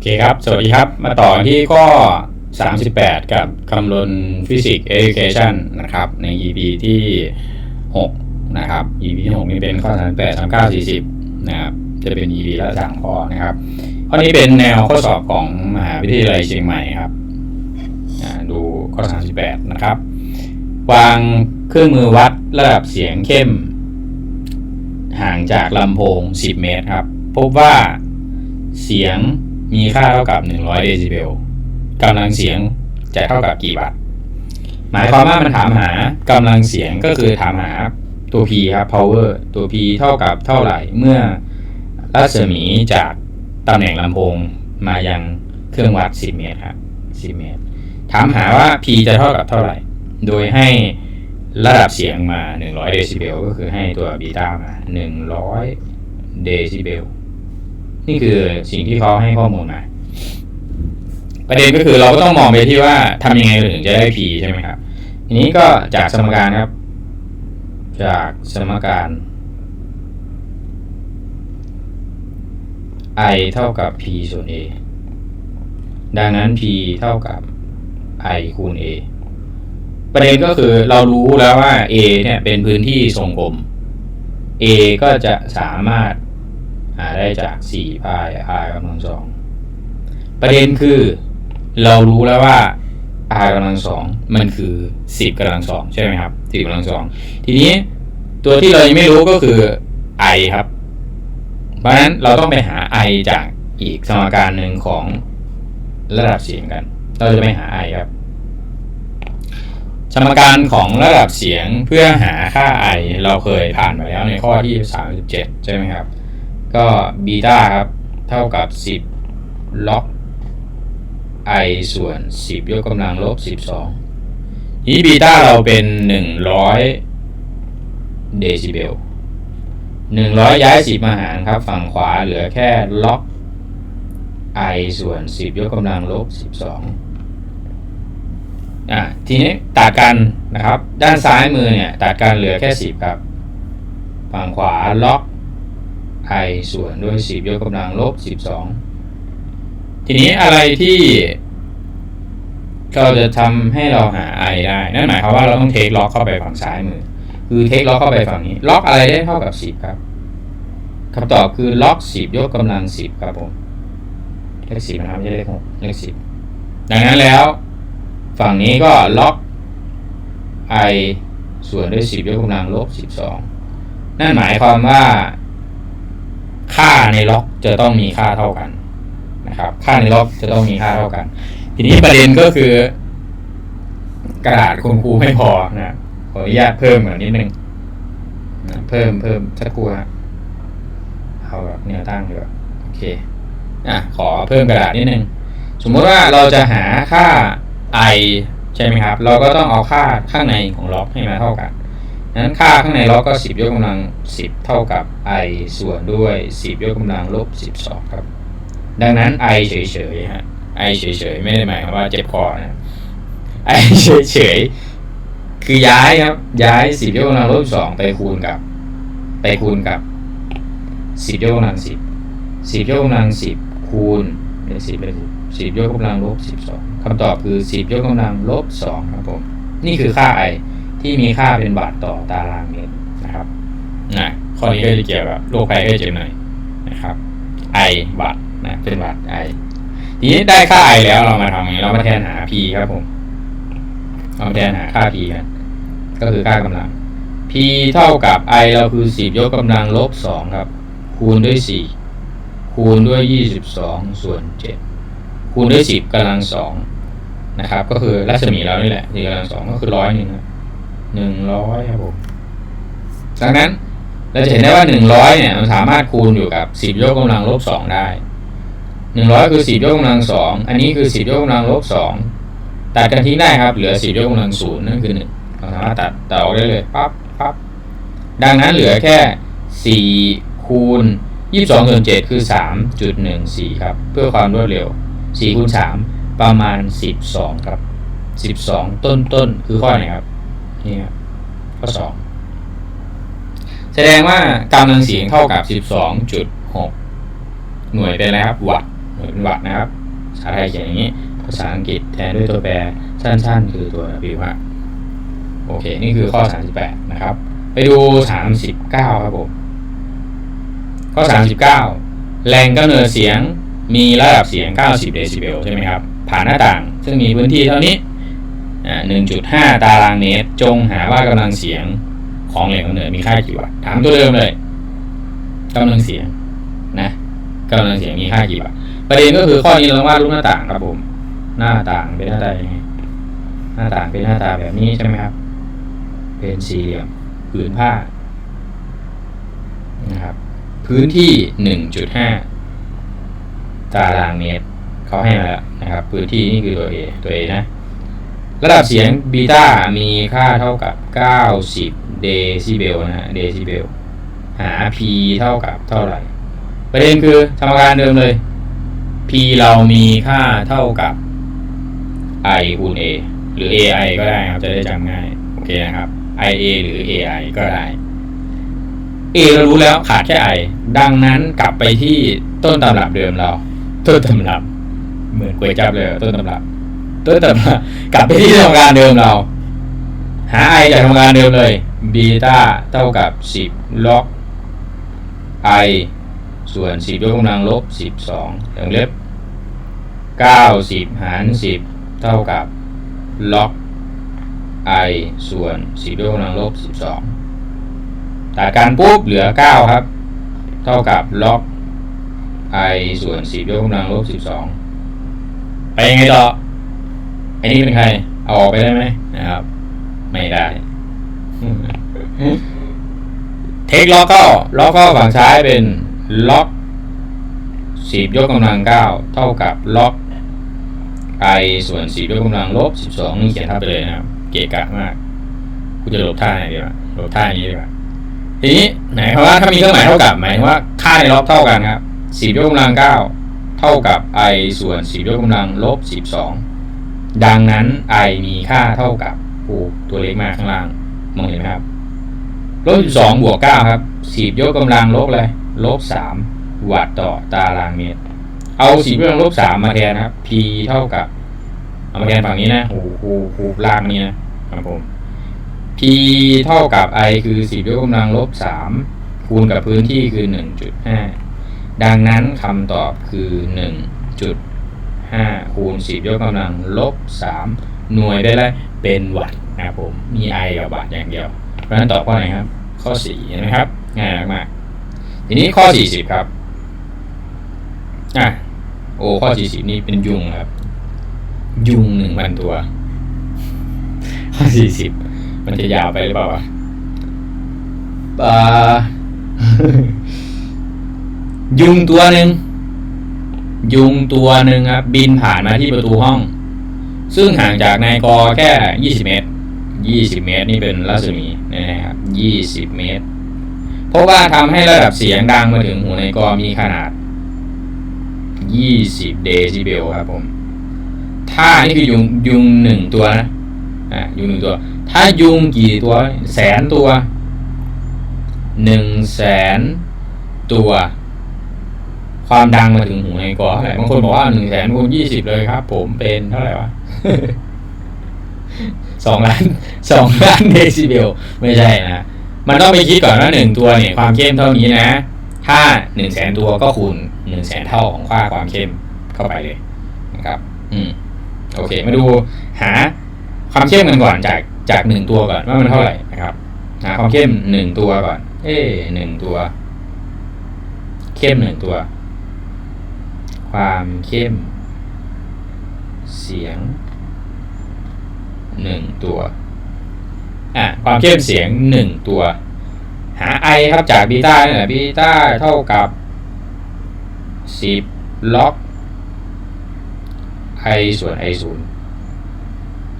อเคครับ สวัสดีครับ มาต่อที่ข้อ 38 กับคำนวณฟิสิกส์ education นะครับ ใน EP ที่ 6 นะครับ EP ที่ 6 นี่เป็นข้อ 38 39 40 นะครับ จะเป็น EP ละสามข้อนะครับ ข้อนี้เป็นแนวข้อสอบของมหาวิทยาลัยเชียงใหม่ครับอ่าดูข้อ 38 นะครับ วางเครื่องมือวัดระดับเสียงเข้ม ห่างจากลำโพง 10 เมตรครับ พบว่าเสียง มีค่าเท่ากับ 100 เดซิเบลกำลังเสียงจะเท่ากับกี่วัตต์หมายความว่ามันถามหากำลังเสียงก็คือถามหาตัว P ครับ power ตัว P เท่ากับเท่าไหร่เมื่อรัศมีจากตำแหน่งลำโพงมายังเครื่องวัด 10 เมตรครับ 10 เมตร ถามหาว่า P จะเท่ากับเท่าไหร่ โดยให้ระดับเสียงมา 100 เดซิเบลก็คือให้ตัวบีต้ามา 100 เดซิเบล นี่คือสิ่งที่เขาให้ข้อมูลมาประเด็นก็คือเราก็ต้องมองไปที่ว่าทำยังไงถึงจะได้ P ใช่ไหมครับทีนี้ก็จากสมการครับ จากสมการ i เท่ากับ p ส่วน a ดังนั้น p เท่ากับ i คูณ a ประเด็นก็คือเรารู้แล้วว่า a เนี่ยเป็นพื้นที่ทรงกลม a ก็จะสามารถ หาได้จาก4พาย r กำลังสองประเด็นคือ เรารู้แล้วว่า r กำลังสองมันคือ 10กำลังสองใช่ไหมครับ10กำลังสองทีนี้ตัวที่เรายังไม่รู้ก็คือ i ครับ เพราะฉะนั้นเราต้องไปหา i จากอีกสมการหนึ่งของระดับเสียงกัน เราจะไปหา i ครับ สมการของระดับเสียงเพื่อหาค่า i เราเคยผ่านมาแล้วในข้อที่ 37 ใช่ไหมครับ ก็บีตาครับ เท่ากับ 10 ล็อก i ส่วน 10 ยกกำลังลบ 12 นี้บีตาเราเป็น 100 เดซิเบล 100 ย้าย 10 มาหารครับ ฝั่งขวาเหลือแค่ล็อก i ส่วน 10 ยกกำลังลบ 12 อะ ทีนี้ตัดกันนะครับ ด้านซ้ายมือเนี่ย ตัดกันเหลือแค่ 10 ครับ ฝั่งขวาล็อก i ส่วนด้วย 10 ยกกำลังลบ 12 ทีนี้อะไรที่เราจะทำให้เราหา i ได้ นั่นหมายความว่าเราต้องเทคล็อกเข้าไปฝั่งซ้ายมือ คือเทคล็อกเข้าไปฝั่งนี้ ล็อกอะไรได้เท่ากับ 10 ครับคำตอบคือล็อก 10 ยกกำลัง 10 ครับผมเลข10นะครับไม่ใช่เลข6เลข10ดังนั้นแล้ว ฝั่งนี้ก็ล็อก i ส่วนด้วย 10 ยกกำลังลบ 12 นั่นหมายความว่า ในล็อกจะต้องมีค่าเท่ากันนะครับ ค่าในล็อกจะต้องมีค่าเท่ากัน ทีนี้ประเด็นก็คือ กระดาษคุณครูไม่พอนะขออนุญาตเพิ่มเหมือนนิดนึงนะเพิ่มเพิ่มสักครู่ฮะเอาแบบแนวตั้งดีกว่าโอเคอะขอเพิ่มกระดาษนิดนึงสมมติว่าเราจะหาค่า i ใช่ไหมครับ เราก็ต้องเอาค่าข้างในของล็อกให้มาเท่ากัน นั้นค่าข้างในล็อกก็ 10 ยกกำลัง 10 เท่ากับ i ส่วนด้วย 10 ยกกำลังลบ 12 ครับ ดังนั้น i เฉยๆฮะ i เฉยๆไม่ได้หมายความว่าเจ็บคอนะ i เฉยๆคือย้ายครับ ย้าย 10 ยกกำลังลบ 2 ไปคูณกับ ไปคูณกับ 10 ยกกำลัง 10 10 ยกกำลัง 10 คูณเลข10เลข10 10ยกกำลังลบ12คำตอบคือ10ยกกำลังลบ2ครับผม นี่คือค่า i ที่มีค่าเป็นบาทต่อตารางเมตรนะครับนะข้อนี้ก็จะเกี่ยวกับโรคภัยไข้เจ็บหน่อยนะครับ i บาทนะเป็นบาท i ทีนี้ได้ค่า i แล้วเรามาทำไงเรามาแทนหา p ครับผมเรามาแทนหาค่า p กันก็คือค่ากำลัง p เท่ากับ i เราคือ 10 ยกกำลังลบ 2 ครับ คูณด้วย 4 คูณด้วย 22 ส่วน 7 คูณด้วย 10กำลัง2นะครับ ก็คือรัศมีเรานี่แหละที่กำลัง2ก็คือร้อยหนึ่ง หนึ่งร้อยครับผมดังนั้น เราจะเห็นได้ว่า100เนี่ยมันสามารถคูณอยู่กับ10ยกกำลังลบ2ได้100คือ10ยกกำลัง2อันนี้คือ10ยกกำลังลบ2ตัดกันทิ้งได้ครับ เหลือ10ยกกำลัง0นั่นคือ1เราสามารถตัดตัดออกได้เลยปั๊บปั๊บดังนั้นเหลือแค่4คูณ22ส่วน7คือ3.14ครับ เพื่อความรวดเร็ว4คูณ3ประมาณ12ครับ12ต้นต้นคือข้อไหนครับ นี่ครับข้อ2แสดงว่ากำลังเสียงเท่ากับ12.6หน่วยเป็นอะไรครับ วัตต์หน่วยเป็นวัตต์นะครับภาษาไทยเขียนอย่างนี้ ภาษาอังกฤษแทนด้วยตัวแปรสั้น ๆ คือตัว w ฮะโอเค นี่คือข้อ 38 นะครับ ไปดู 39 ครับผม ข้อ 39 แรงกำเนิดเสียงมีระดับเสียง 90 เดซิเบลใช่ไหมครับ ผ่านหน้าต่าง ซึ่งมีพื้นที่เท่านี้อ่า 1.5 ตารางเมตร จงหาว่ากำลังเสียงของแหล่งกำเนิดมีค่ากี่วัตต์ถามตัวเดิมเลยกำลังเสียงนะกำลังเสียงมีค่ากี่วัตต์ประเด็นก็คือข้อนี้เราวาดรูปหน้าต่างครับผม หน้าต่างเป็นหน้าตายังไงหน้าต่างเป็นหน้าตาแบบนี้ใช่ไหมครับ เป็นสี่เหลี่ยมผืนผ้านะครับ พื้นที่หนึ่งจุดห้าตารางเมตรเขาให้มาแล้วนะครับ พื้นที่นี่คือตัว A ตัว A นะ ระดับเสียงบีต้ามีค่าเท่ากับ 90 เดซิเบลนะฮะ เดซิเบล หา P เท่ากับเท่าไหร่ ประเด็นคือสมการเดิมเลย P เรามีค่าเท่ากับ I คูณ A หรือ AI ก็ได้ครับ จะได้จำง่าย โอเคนะครับ IA หรือ AI ก็ได้ A เรารู้แล้วขาดแค่ I ดังนั้นกลับไปที่ต้นตำรับเดิมเรา ต้นตำรับ เหมือนกวยจับเลยต้นตำรับ ต้นตำรับกลับไปที่ทำการเดิมเรา หา I จากทำการเดิมเลยบีตาเท่ากับ 10 ล็อก I ส่วน 10 ยกกำลังลบ 12อย่างเล็บ 90 หาร 10 เท่ากับล็อก i ส่วน 10 ยกกำลังลบ 12ตัดการปุ๊บเหลือ 9 ครับ เท่ากับล็อก i ส่วน 10 ยกกำลังลบ 12 ไปยังไงต่อ ไอ้นี่เป็นใคร เอาออกไปได้ไหมนะครับ ไม่ได้ เทคล็อกก็ล็อกก็ฝั่งซ้ายเป็นล็อก10ยกกำลัง9เท่ากับล็อก i ส่วน10ยกกำลังลบ12นี่เขียนทับไปเลยนะครับ เกะกะมากกูจะลบท่าไหนดีวะลบท่านี้ดีกว่าทีนี้ไหนความว่าถ้ามีเครื่องหมายเท่ากับหมายว่าค่าในล็อกเท่ากันครับ10ยกกำลัง9เท่ากับ i ส่วน10ยกกำลังลบ12 ดังนั้น i มีค่าเท่ากับโอ้ตัวเล็กมากข้างล่างมองเห็นไหมครับลบ12บวก9ครับ10ยกกำลังลบเลยลบ3วัตต์ต่อตารางเมตร เอา10ยกกำลังลบ3มาแทนครับ p เท่ากับเอามาแทนฝั่งนี้นะโอ้โหคูล่างนี้นะครับผม p เท่ากับ i คือ10ยกกำลังลบ3คูณกับพื้นที่คือ1.5ดังนั้นคำตอบคือ 5คูณ10 ยกกำลังลบ 3 หน่วยได้แล้วเป็นวัตต์นะครับผม มี i กับวัตต์อย่างเดียว เพราะฉะนั้นตอบข้อไหนครับ ข้อ4เห็นไหมครับ ง่ายมากๆทีนี้ข้อ 40 ครับ อะ โอ้ ข้อ 40 นี่เป็นยุงครับ ยุงหนึ่งพันตัว ข้อ 40 มันจะยาวไปหรือเปล่าวะปายุงตัวหนึ่ง ยุงตัวหนึ่งครับ บินผ่านมาที่ประตูห้อง ซึ่งห่างจากนายกอแค่20เมตร20เมตรนี่เป็นรัศมีนะครับ20เมตร เพราะว่าทำให้ระดับเสียงดังมาถึงหูนายกอมีขนาด20เดซิเบลครับผม ถ้านี่คือยุงยุงหนึ่งตัวนะอะยุงหนึ่งตัว ถ้ายุงกี่ตัวแสนตัวหนึ่งแสนตัว ความดังมาถึงหูในายกอเท่าไหร่บางคนบอกว่าหนึ่งแสนคูณยี่สิบเลยครับ ผมเป็นเท่าไหร่วะสองล้านสองล้านเดซิเบลไม่ใช่นะมันต้องไปคิดก่อนว่าหนึ่งตัวเนี่ยความเข้มเท่านี้นะ ถ้าหนึ่งแสนตัวก็คูณหนึ่งแสนเท่าของค่าความเข้มเข้าไปเลยนะครับ อืม โอเค มาดูหาความเข้มกันก่อนจากจากหนึ่งตัวก่อนว่ามันเท่าไหร่นะครับ หาความเข้มหนึ่งตัวก่อน เอ้หนึ่งตัว เข้มหนึ่งตัว ความเข้ม เสียงหนึ่งตัวอะความเข้มเสียงหนึ่งตัว หา i ครับจากบีต้าเนี่ยบีต้าเท่ากับสิบล็อก i ส่วน i ศูนย์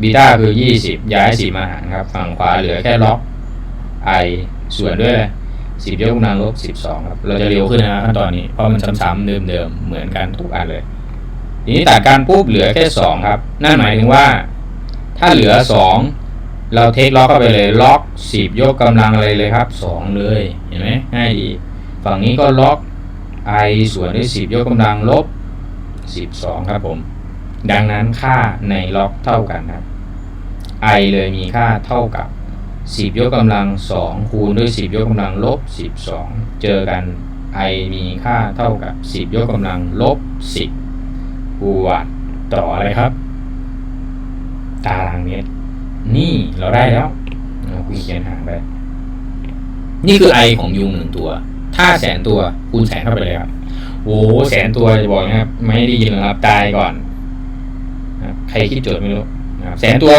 บีต้าคือยี่สิบย้ายสี่มาหารครับ ฝั่งขวาเหลือแค่ล็อก i ส่วนด้วย สิบยกกำลังลบสิบสองครับเราจะเร็วขึ้นนะขั้นตอนนี้ เพราะมันซ้ำๆเดิมๆเหมือนกันทุกอันเลย ทีนี้ตัดการปุ๊บเหลือแค่สองครับ นั่นหมายถึงว่า ถ้าเหลือสองเราเทคล็อกเข้าไปเลยล็อกสิบยกกำลังอะไรเลยครับสองเลยเห็นไหมง่ายดีฝั่งนี้ก็ล็อก i ส่วนด้วยสิบยกกำลังลบ12ครับผม ดังนั้นค่าในล็อกเท่ากันครับ i เลยมีค่าเท่ากับ 10 ยกกำลัง 2 คูณด้วย 10 ยกกำลังลบ 12 เจอกัน i มีค่าเท่ากับ 10 ยกกำลังลบ 10วัตต์ต่ออะไรครับ ตารางเมตร นี่เราได้แล้วเราคุยเขียนหางไป นี่คือ i ของยุงหนึ่งตัว ถ้าแสนตัวคูณแสนเข้าไปเลยครับโอ้แสนตัวจะบอกนะครับ ไม่ได้ยินหรอกครับตายก่อน ใครคิดโจทย์ไม่รู้แสนตัว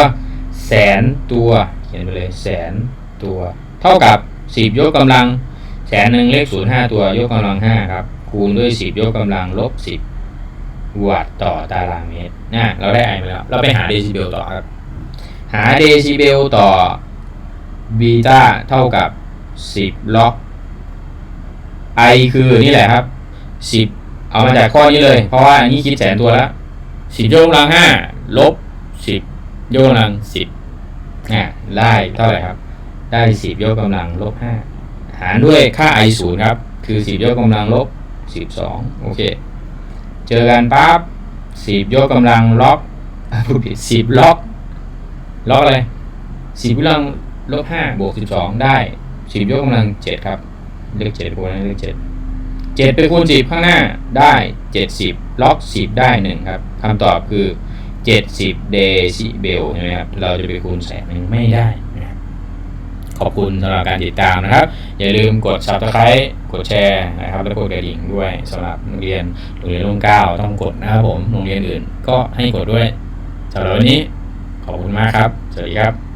แสนตัว ขียนไปเลยแสนตัว เท่ากับสิบยกกำลังแสนหนึ่งเลขศูนย์ห้าตัวยกกำลังห้าครับ คูณด้วยสิบยกกำลังลบสิบวัตต์ต่อตารางเมตรนะเราได้ไอมาแล้ว เราไปหาเดซิเบลต่อครับ หาเดซิเบลต่อบีตาเท่ากับสิบล็อกไอคือนี่แหละครับสิบเอามาจากข้อนี้เลย เพราะว่าอันนี้คิดแสนตัวแล้วสิบยกกำลังห้าลบสิบยกกำลังสิบ อ่าได้เท่าไหร่ครับ ได้สิบยกกำลังลบห้าหารด้วยค่าไอศูนย์ครับ คือสิบยกกำลังลบสิบสองโอเค เจอกันปั๊บสิบยกกำลังล็อกอะพูดผิดสิบล็อกล็อกอะไรสิบกำลังลบห้าบวกสิบสองได้สิบยกกำลังเจ็ดครับ เลขเจ็ดคูณเลขเจ็ดเจ็ดไปคูณสิบข้างหน้าได้เจ็ดสิบล็อกสิบได้หนึ่งครับคำตอบคือ เจ็ดสิบเดซิเบลใช่ไหมครับ เราจะไปคูณแสนหนึ่งไม่ได้นะครับขอบคุณสำหรับการติดตามนะครับ อย่าลืมกด subscribe กดแชร์นะครับ แล้วกดกระดิ่งด้วยสำหรับโรงเรียนโรงเรียนรุ่นเก้าต้องกดนะครับผมโรงเรียนอื่น ก็ให้กดด้วยสำหรับวันนี้ ขอบคุณมากครับ สวัสดีครับ